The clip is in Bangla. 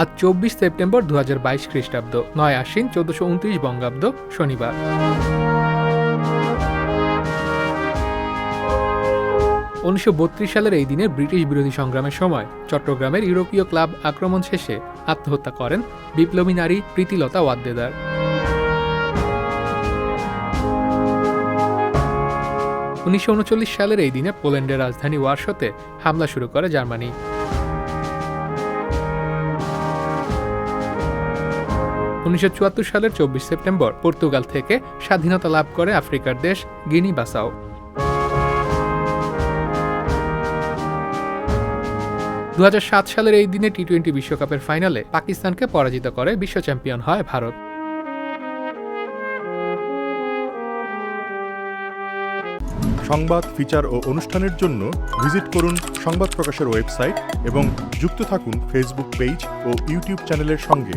আজ চব্বিশ সেপ্টেম্বর দু হাজার বাইশ খ্রিস্টাব্দ, নয় আশ্বিন চোদ্দশো উনত্রিশ বঙ্গাব্দ, শনিবার। উনিশশো সালের এই দিনে ব্রিটিশ বিরোধী সংগ্রামের সময়, চট্টগ্রামের ইউরোপীয় ক্লাব আক্রমণ শেষে আত্মহত্যা করেন বিপ্লবী নারী প্রীতিলতা ওয়াদ্দেদার। উনিশশো উনচল্লিশ সালের এই দিনে পোল্যান্ডের রাজধানী ওয়ারশোতে হামলা শুরু করে জার্মানি। উনিশশো চুয়াত্তর সালের চব্বিশ সেপ্টেম্বর পর্তুগাল থেকে স্বাধীনতা লাভ করে আফ্রিকার দেশ গিনি বাসাও দু হাজার সাত সালের এই দিনে টি টোয়েন্টি বিশ্বকাপের ফাইনালে পাকিস্তানকে পরাজিত করে বিশ্ব চ্যাম্পিয়ন হয় ভারত। সংবাদ, ফিচার ও অনুষ্ঠানের জন্য ভিজিট করুন সংবাদ প্রকাশের ওয়েবসাইট এবং যুক্ত থাকুন ফেসবুক পেজ ও ইউটিউব চ্যানেলের সঙ্গে।